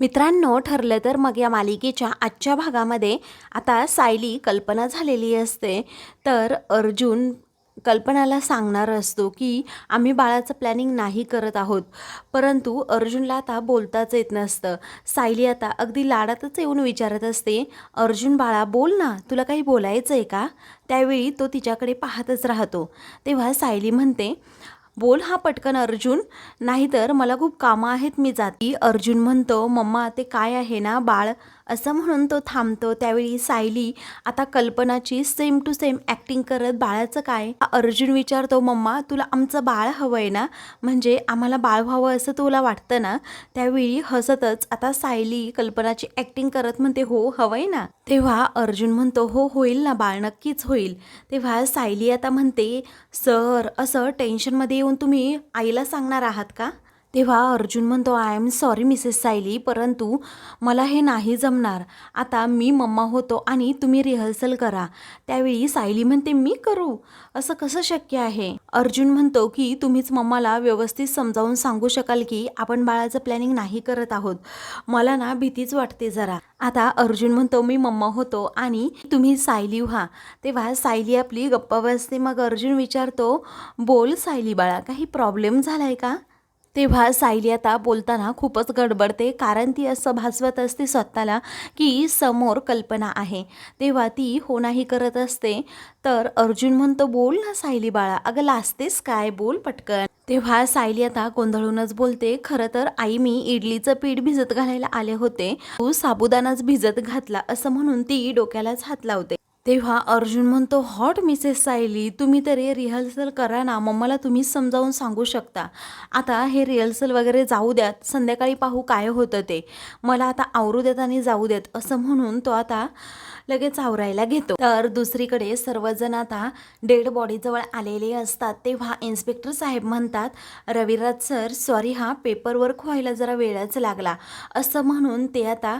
मित्रांनो ठरलं तर मग या मालिकेच्या आजच्या भागामध्ये आता सायली कल्पना झालेली असते. तर अर्जुन कल्पनाला सांगणार असतो की आम्ही बाळाचं प्लॅनिंग नाही करत आहोत. परंतु अर्जुनला आता बोलताच येत नसतं. सायली आता अगदी लाडातच येऊन विचारत असते अर्जुन बाळा बोल ना तुला काही बोलायचं आहे का? त्यावेळी तो तिच्याकडे पाहतच राहतो. तेव्हा सायली म्हणते बोल हा पटकन अर्जुन. नाहीतर मला खूप कामं आहेत मी जाती. अर्जुन म्हणतो मम्मा ते काय आहे ना बाळ? असं म्हणून तो थांबतो. त्यावेळी सायली आता कल्पनाची सेम टू सेम ॲक्टिंग करत बाळाचं काय? अर्जुन विचारतो मम्मा तुला आमचं बाळ हवं आहे ना? म्हणजे आम्हाला बाळ व्हावं असं तुला वाटतं ना? त्यावेळी हसतच आता सायली कल्पनाची ॲक्टिंग करत म्हणते हो हवं आहे ना? तेव्हा अर्जुन म्हणतो हो होईल ना बाळ नक्कीच होईल. तेव्हा सायली आता म्हणते सर असं टेन्शनमध्ये येऊन तुम्ही आईला सांगणार आहात का? तेव्हा अर्जुन म्हणतो I am sorry Mrs Sayali परंतु मला हे नाही जमणार. आता मी मम्मा होतो आणि तुम्ही रिहर्सल करा. त्यावेळी सायली म्हणते मी करू? असं कसं शक्य आहे? अर्जुन म्हणतो की तुम्हीच मम्माला व्यवस्थित समजावून सांगू शकाल की आपण बाळाचं प्लॅनिंग नाही करत आहोत. मला ना भीतीच वाटते जरा. आता अर्जुन म्हणतो मी मम्मा होतो आणि तुम्ही सायली व्हा. तेव्हा सायली आपली गप्पा बसते. मग अर्जुन विचारतो बोल सायली बाळा काही प्रॉब्लेम झाला आहे का? तेव्हा सायली आता बोलताना खूपच गडबडते कारण ती असं भासवत असते स्वतःला की समोर कल्पना आहे. तेव्हा ती हो नाही करत असते. तर अर्जुन म्हणतो बोल ना सायली बाळा अगं लाजतेस काय? बोल पटकन. तेव्हा सायली आता गोंधळूनच बोलते खरं तर आई मी इडलीचं पीठ भिजत घालायला आले होते. तू साबुदानाच भिजत घातला असं म्हणून ती डोक्यालाच हात लावते. तेव्हा अर्जुन म्हणतो हॉट मिसेस सायली तुम्ही तरी रिहर्सल करा ना मम्माला तुम्हीच समजावून सांगू शकता. आता हे रिहर्सल वगैरे जाऊ द्यात संध्याकाळी पाहू काय होतं ते. मला आता आवरू देत आणि जाऊ देत असं म्हणून तो आता लगेच आवरायला घेतो. तर दुसरीकडे सर्वजण आता डेड बॉडीजवळ आलेले असतात. तेव्हा इन्स्पेक्टर साहेब म्हणतात रविराज सर सॉरी हा पेपरवर्क व्हायला जरा वेळच लागला. असं म्हणून ते आता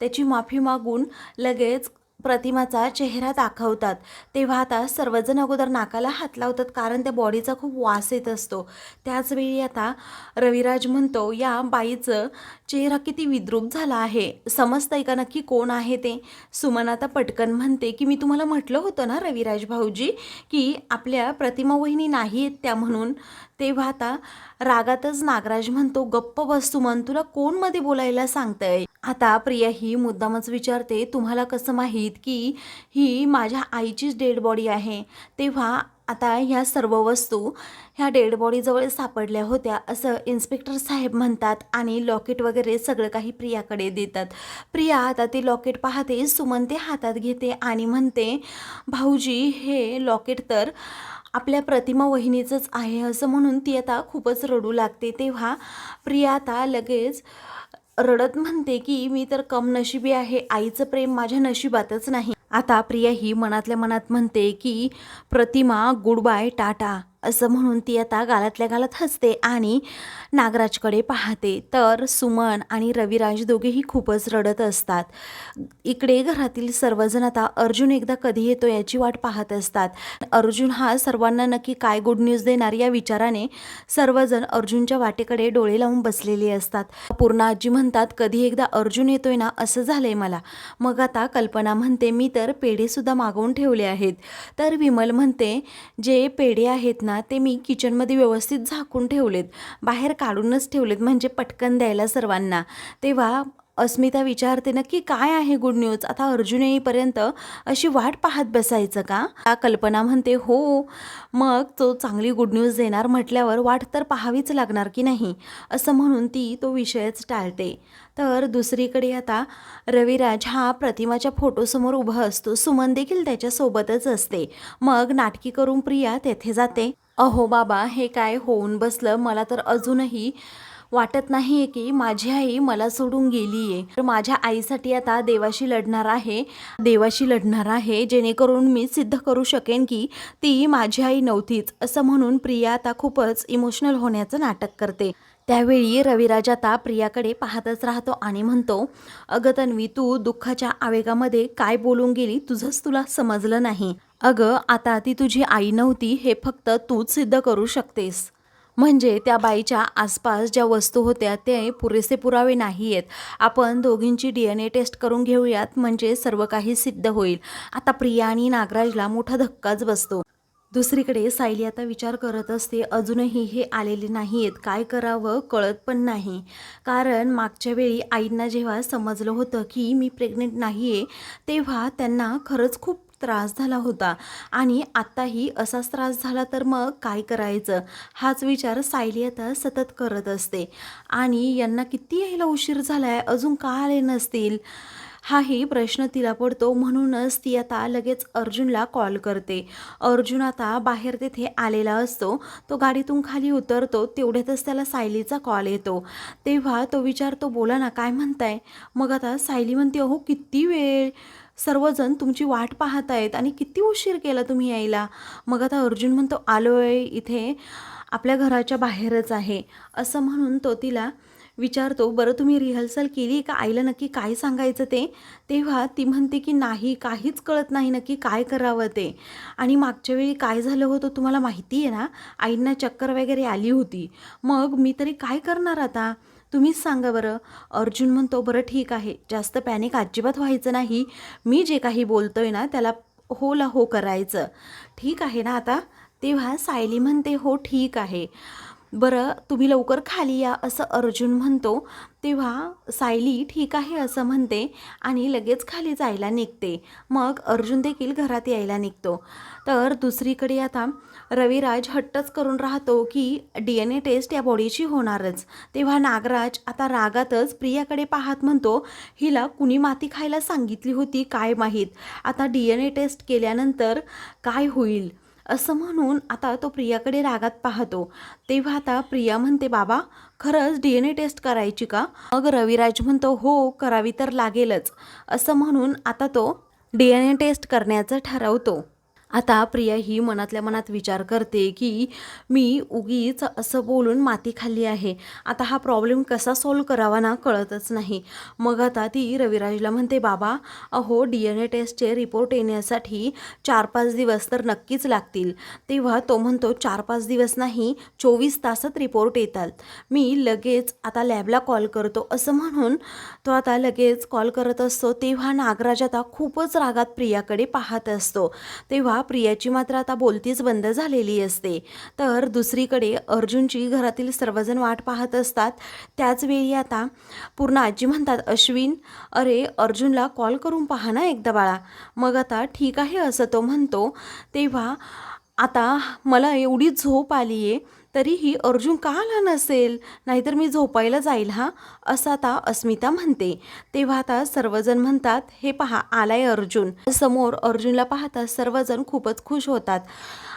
त्याची माफी मागून लगेच प्रतिमाचा चेहरा दाखवतात. तेव्हा आता सर्वजण अगोदर नाकाला हात लावतात कारण त्या बॉडीचा खूप वास येत असतो. त्याचवेळी आता रविराज म्हणतो या बाईचं चेहरा किती विद्रूप झाला आहे. समजतंय का नक्की कोण आहे ते? सुमन आता पटकन म्हणते की मी तुम्हाला म्हटलं होतं ना रविराज भाऊजी की आपल्या प्रतिमा वहिनी नाही आहेत त्या म्हणून. तेव्हा आता रागातच नागराज म्हणतो गप्प बस सुमन तुला कोणमध्ये बोलायला सांगतंय? आता प्रिया ही मुद्दामच विचारते तुम्हाला कसं माहीत की ही माझ्या आईचीच डेड बॉडी आहे? तेव्हा आता ह्या सर्व वस्तू ह्या डेड बॉडीजवळ सापडल्या होत्या असं इन्स्पेक्टर साहेब म्हणतात आणि लॉकेट वगैरे सगळं काही प्रियाकडे देतात. प्रिया आता ते लॉकेट पाहते सुमन ते हातात घेते आणि म्हणते भाऊजी हे लॉकेट तर आपल्या प्रतिमा वहिनीचंच आहे असं म्हणून ती आता खूपच रडू लागते. तेव्हा प्रिया आता लगेच रडत म्हणते की मी तर कम नशिबी आहे. आईचं प्रेम माझ्या नशिबातच नाही. आता प्रिया ही मनातल्या मनात म्हणते की प्रतिमा गुड बाय टाटा. असं म्हणून ती आता गालातल्या गालात हसते आणि नागराजकडे पाहते. तर सुमन आणि रविराज दोघेही खूपच रडत असतात. इकडे घरातील सर्वजण आता अर्जुन एकदा कधी येतो याची वाट पाहत असतात. अर्जुन हा सर्वांना नक्की काय गुड न्यूज देणार या विचाराने सर्वजण अर्जुनच्या वाटेकडे डोळे लावून बसलेले असतात. पूर्ण आजी म्हणतात कधी एकदा अर्जुन येतोय ना असं झालंय मला. मग आता कल्पना म्हणते मी तर पेढेसुद्धा मागवून ठेवले आहेत. तर विमल म्हणते जे पेढे आहेत ना ते मी किचनमध्ये व्यवस्थित झाकून ठेवलेत. बाहेर काढूनच ठेवलेत म्हणजे पटकन द्यायला सर्वांना. तेव्हा अस्मिता विचारते नक्की काय आहे गुड न्यूज आता अर्जुन येईपर्यंत अशी वाट पाहत बसायचं का? आ, कल्पना म्हणते हो. मग तो चांगली गुड न्यूज देणार म्हटल्यावर वाट तर पाहावीच लागणार की नाही? असं म्हणून ती तो विषयच टाळते. तर दुसरीकडे आता रविराज हा प्रतिमाच्या फोटोसमोर उभा असतो. सुमन देखील त्याच्यासोबतच असते. मग नाटकी करून प्रिया तेथे जाते. अहो बाबा हे काय होऊन बसलं? मला तर अजूनही वाटत नाही की माझी आई मला सोडून गेली आहे तर माझ्या आईसाठी आता देवाशी लढणार आहे देवाशी लढणार आहे जेणेकरून मी सिद्ध करू शकेन की ती माझी आई नव्हतीच असं म्हणून प्रिया आता खूपच इमोशनल होण्याचं नाटक करते. त्यावेळी रविराज आता प्रियाकडे पाहतच राहतो आणि म्हणतो अगं तन्वी तू दुःखाच्या आवेगामध्ये काय बोलून गेली तुझंच तुला समजलं नाही. अगं आता ती तुझी आई नव्हती हे फक्त तूच सिद्ध करू शकतेस. म्हणजे त्या बाईच्या आसपास ज्या वस्तू होत्या ते पुरेसे पुरावे नाही आहेत आपण दोघींची डी एन ए टेस्ट करून घेऊयात म्हणजे सर्व काही सिद्ध होईल. आता प्रिया आणि नागराजला मोठा धक्काच बसतो. दुसरीकडे सायली आता विचार करत असते अजूनही हे आलेले नाही आहेत काय करावं कळत पण नाही. कारण मागच्या वेळी आईंना जेव्हा समजलं होतं की मी प्रेग्नेंट नाही आहे तेव्हा त्यांना खरंच खूप त्रास झाला होता. आणि आत्ताही असाच त्रास झाला तर मग काय करायचं? हाच विचार सायली आता सतत करत असते. आणि यांना किती यायला उशीर झाला आहे अजून का आले नसतील? हाही प्रश्न तिला पडतो. म्हणूनच ती आता लगेच अर्जुनला कॉल करते. अर्जुन आता बाहेर तेथे आलेला असतो. तो गाडीतून खाली उतरतो. तेवढ्यातच त्याला सायलीचा कॉल येतो. तेव्हा तो विचारतो बोला ना काय म्हणताय? मग आता सायली म्हणते अहो किती वेळ सर्वजण तुमची वाट पाहत आहेत आणि किती उशीर केला तुम्ही यायला? मग आता अर्जुन म्हणतो आलो आहे इथे आपल्या घराच्या बाहेरच आहे. असं म्हणून तो तिला विचारतो बरं तुम्ही रिहर्सल केली का? आईला नक्की काय सांगायचं ते? तेव्हा ती म्हणते की नाही काहीच कळत नाही नक्की काय करावं ते. आणि मागच्या वेळी काय झालं होतं तुम्हाला माहिती आहे ना? आईंना चक्कर वगैरे आली होती. मग मी तरी काय करणार आता? तुम्हीच सांगा बरं. अर्जुन म्हणतो बरं ठीक आहे. जास्त पॅनिक अजिबात व्हायचं नाही. मी जे काही बोलतोय ना त्याला होला हो करायचं. ठीक आहे ना आता? तेव्हा सायली म्हणते हो ठीक आहे. बरं तुम्ही लवकर खाली या असं अर्जुन म्हणतो. तेव्हा सायली ठीक आहे असं म्हणते आणि लगेच खाली जायला निघते. मग अर्जुन देखील घरात यायला निघतो. तर दुसरीकडे आता रविराज हट्टच करून राहतो की डी एन ए टेस्ट या बॉडीची होणारच. तेव्हा नागराज आता रागातच प्रियाकडे पाहत म्हणतो हिला कुणी माती खायला सांगितली होती काय माहीत? आता डी एन ए टेस्ट केल्यानंतर काय होईल? असं म्हणून आता तो प्रियाकडे रागात पाहतो. तेव्हा आता प्रिया म्हणते बाबा खरंच डी एन ए टेस्ट करायची का? मग रविराज म्हणतो हो करावी तर लागेलच. असं म्हणून आता तो डी एन ए टेस्ट करण्याचं ठरवतो. आता प्रिया ही मनातल्या मनात विचार करते की मी उगीच असं बोलून माती खाल्ली आहे. आता हा प्रॉब्लेम कसा सॉल्व करावा ना कळतच नाही. मग आता ती रविराजला म्हणते बाबा अहो डी एन ए टेस्टचे रिपोर्ट येण्यासाठी चार पाच दिवस तर नक्कीच लागतील. तेव्हा तो म्हणतो चार पाच दिवस नाही चोवीस तासात रिपोर्ट येतात. मी लगेच आता लॅबला कॉल करतो. असं म्हणून तो आता लगेच कॉल करत असतो. तेव्हा नागराज आता खूपच रागात प्रियाकडे पाहत असतो. तेव्हा प्रियाची मात्र आता बोलतीच बंद झालेली असते. तर दुसरीकडे अर्जुनची घरातील सर्वजण वाट पाहत असतात. त्याचवेळी आता पूर्ण आजी म्हणतात अश्विन अरे अर्जुनला कॉल करून पहा ना एकदा बाळा. मग आता ठीक आहे असं तो म्हणतो. तेव्हा आता मला एवढी झोप आली आहे तरीही अर्जुन का आला नसेल नाहीतर मी झोपायला जाईल हा? असं आता अस्मिता म्हणते. तेव्हा आता सर्वजण म्हणतात हे पहा आलाय अर्जुन. समोर अर्जुनला पाहता सर्वजण खूपच खुश होतात.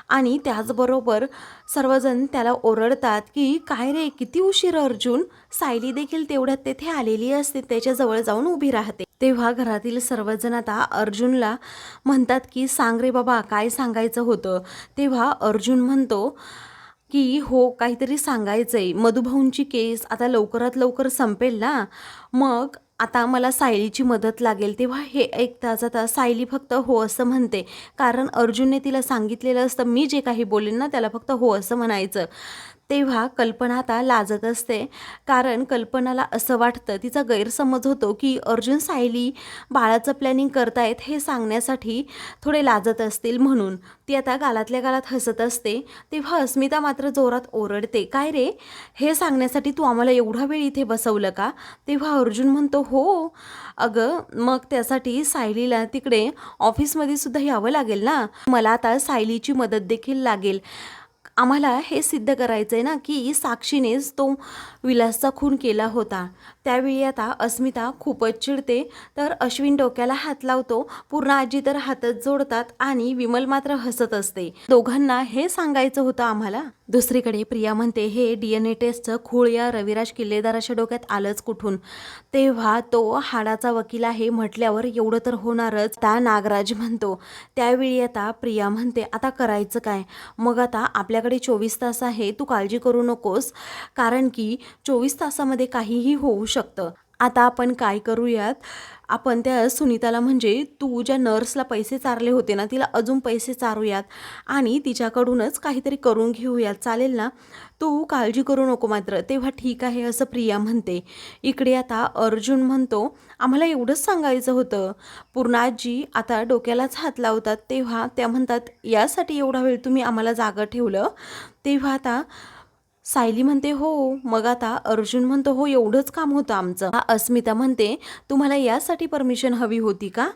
आणि त्याचबरोबर सर्वजण त्याला ओरडतात की काय रे किती उशीर अर्जुन? सायली देखील तेवढ्यात तेथे आलेली असते त्याच्याजवळ जाऊन उभी राहते. तेव्हा घरातील सर्वजण आता अर्जुनला म्हणतात की सांग रे बाबा काय सांगायचं होतं? तेव्हा अर्जुन म्हणतो की हो काहीतरी सांगायचं आहे मधुभाऊंची केस आता लवकरात लवकर संपेल ना. मग आता मला सायलीची मदत लागेल. तेव्हा हे ऐकताच आता सायली फक्त हो असं म्हणते. कारण अर्जुनने तिला सांगितलेलं असतं मी जे काही बोलेन ना त्याला फक्त हो असं म्हणायचं. तेव्हा कल्पना आता लाजत असते. कारण कल्पनाला असं वाटतं तिचा गैरसमज होतो की अर्जुन सायली बाळाचं प्लॅनिंग करतायत हे सांगण्यासाठी थोडे लाजत असतील म्हणून. ती आता गालातल्या गालात हसत असते. तेव्हा अस्मिता मात्र जोरात ओरडते. काय रे? हे सांगण्यासाठी तू आम्हाला एवढा वेळ इथे बसवलं का? तेव्हा अर्जुन म्हणतो हो. अगं मग त्यासाठी सायलीला तिकडे ऑफिसमध्ये सुद्धा यावं लागेल ना? मला आता सायलीची मदत देखील लागेल. आम्हाला हे सिद्ध करायचं आहे ना की साक्षीनेच तो विलासचा खून केला होता. त्यावेळी आता अस्मिता खूपच चिडते तर अश्विन डोक्याला हात लावतो. पूर्ण आजी तर हातच जोडतात आणि विमल मात्र हसत असते. दोघांना हे सांगायचं होतं आम्हाला. दुसरीकडे प्रिया म्हणते हे डी एन ए टेस्टचं खूळ या रविराज किल्लेदाराच्या डोक्यात आलंच कुठून? तेव्हा तो हाडाचा वकील आहे म्हटल्यावर एवढं तर होणारच त्या नागराज म्हणतो. त्यावेळी आता प्रिया म्हणते आता करायचं काय? मग आता आपल्या आपल्याकडे चोवीस तास आहे तू काळजी करू नकोस कारण की चोवीस तासामध्ये काहीही होऊ शकतं. आता आपण काय करूयात? आपण त्या सुनीताला म्हणजे तू ज्या नर्सला पैसे चारले होते ना तिला अजून पैसे चारूयात आणि तिच्याकडूनच काहीतरी करून घेऊयात. चालेल ना? तू काळजी करू नको मात्र. तेव्हा ठीक आहे असं प्रिया म्हणते. इकडे आता अर्जुन म्हणतो आम्हाला एवढंच सांगायचं होतं. पूर्णाजी आता डोक्यालाच हात लावतात. तेव्हा त्या म्हणतात यासाठी एवढा वेळ तुम्ही आम्हाला जागं ठेवलं? तेव्हा आता सायली म्हणते हो मग आता अर्जुन म्हणतो हो एवढंच काम होतं आमचं. अस्मिता म्हणते तुम्हाला यासाठी परमिशन हवी होती का?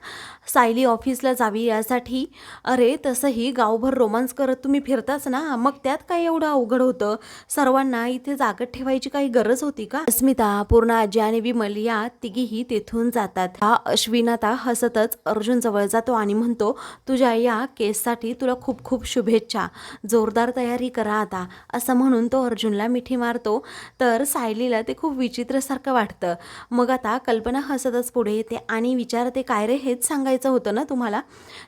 सायली ऑफिसला जावी यासाठी अरे तसंही गावभर रोमांस करत तुम्ही फिरताच ना मग त्यात काय एवढं अवघड होतं? सर्वांना इथे जागत ठेवायची काही गरज होती का? अस्मिता पूर्ण आजी आणि विमल या तिघीही तेथून जातात. हा अश्विन आता हसतच अर्जुन जवळ जातो आणि म्हणतो तुझ्या या केससाठी तुला खूप खूप शुभेच्छा. जोरदार तयारी करा आता. असं म्हणून तो अर्जुनला मिठी मारतो तर सायलीला ते खूप विचित्रसारखं वाटतं. मग आता कल्पना हसतच पुढे येते आणि विचारते काय रे हेच सांगायचं होतं ना तुम्हाला?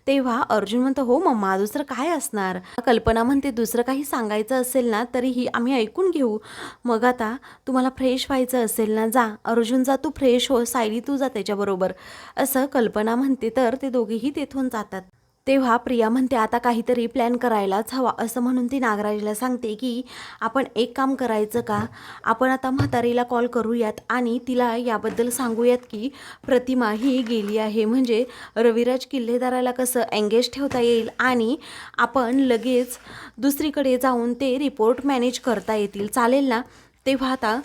तेव्हा अर्जुन म्हणतो हो मम्मा दुसरं काय असणार? कल्पना म्हणते दुसरं काही सांगायचं असेल ना तरीही आम्ही ऐकून घेऊ. मग आता तुम्हाला फ्रेश व्हायचं असेल ना जा अर्जुन जा तू फ्रेश हो सायली तू जा त्याच्याबरोबर. असं कल्पना म्हणते तर ते दोघेही तेथून जातात. तेव्हा प्रिया म्हणते आता काहीतरी प्लॅन करायलाच हवा. असं म्हणून ती नागराजला सांगते की आपण एक काम करायचं का? आपण आता म्हातारीला कॉल करूयात आणि तिला याबद्दल सांगूयात की प्रतिमा ही गेली आहे. म्हणजे रविराज किल्लेदाराला कसं एंगेज ठेवता येईल आणि आपण लगेच दुसरीकडे जाऊन ते रिपोर्ट मॅनेज करता येतील. चालेल ना? तेव्हा आता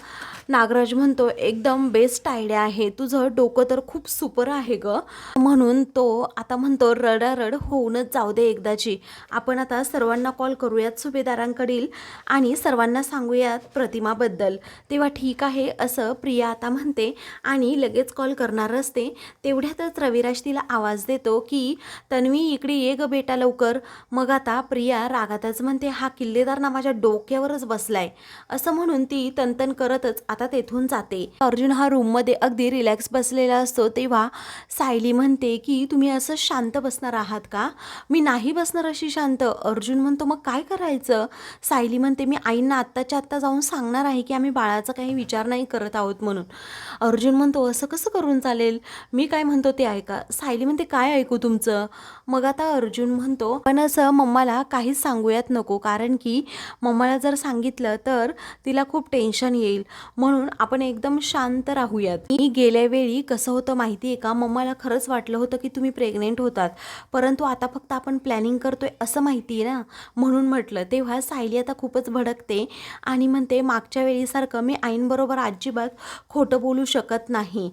नागराज म्हणतो एकदम बेस्ट आयडिया आहे. तुझं डोकं तर खूप सुपर आहे ग. म्हणून तो आता म्हणतो रडारड होऊनच जाऊ दे एकदाची. आपण आता सर्वांना कॉल करूयात सुभेदारांकडील आणि सर्वांना सांगूयात प्रतिमाबद्दल. तेव्हा ठीक आहे असं प्रिया आता म्हणते आणि लगेच कॉल करणार असते. तेवढ्यातच रविराज तिला आवाज देतो की तन्वी इकडे ये ग बेटा लवकर. मग आता प्रिया रागातच म्हणते हा किल्लेदार ना माझ्या डोक्यावरच बसलाय. असं म्हणून ती तनतन करतच आता आता तेथून जाते. अर्जुन हा रूममध्ये अगदी रिलॅक्स बसलेला असतो. तेव्हा सायली म्हणते की तुम्ही असं शांत बसणार आहात का? मी नाही बसणार अशी शांत. अर्जुन म्हणतो मग काय करायचं? सायली म्हणते मी आईंना आत्ताच्या आत्ता जाऊन सांगणार आहे की आम्ही बाळाचा काही विचार नाही करत आहोत म्हणून. अर्जुन म्हणतो असं कसं करून चालेल? मी काय म्हणतो ते ऐका. सायली म्हणते काय ऐकू तुमचं? मग आता अर्जुन म्हणतो पण असं मम्माला काहीच सांगूयात नको. कारण की मम्माला जर सांगितलं तर तिला खूप टेन्शन येईल. म्हणून आपण एकदम शांत राहूयात. मी गेल्या वेळी कसं होतं माहिती आहे का? मम्माला खरंच वाटलं होतं की तुम्ही प्रेग्नेंट होतात. परंतु आता फक्त आपण प्लॅनिंग करतोय असं माहिती आहे ना? म्हणून म्हटलं. तेव्हा सायली आता खूपच भडकते आणि म्हणते मागच्या वेळीसारखं मी आईंबरोबर अजिबात खोटं बोलू शकत नाही.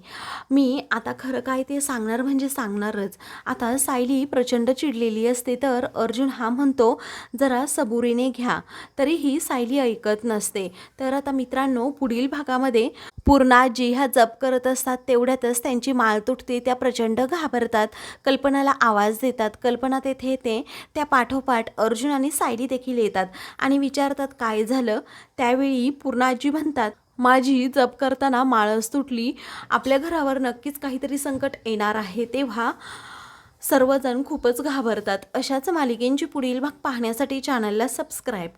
मी आता खरं काय ते सांगणार म्हणजे सांगणारच. आता सायली प्रचंड चिडलेली असते तर अर्जुन हा म्हणतो जरा सबुरीने घ्या. तरीही सायली ऐकत नसते. तर आता मित्रांनो पुढील भागामध्ये पूर्णाजी ह्या जप करत असतात तेवढ्यातच त्यांची माळ तुटते त्या प्रचंड घाबरतात. कल्पनाला आवाज देतात. कल्पना तेथे येते. त्या पाठोपाठ अर्जुन आणि सायली देखील येतात आणि विचारतात काय झालं? त्यावेळी पूर्णाजी म्हणतात माझी जप करताना माळच तुटली. आपल्या घरावर नक्कीच काहीतरी संकट येणार आहे. तेव्हा सर्वजण खूपच घाबरतात. अशाच मालिकेंची पुढील भाग पाहण्यासाठी चॅनलला सबस्क्राईब करा.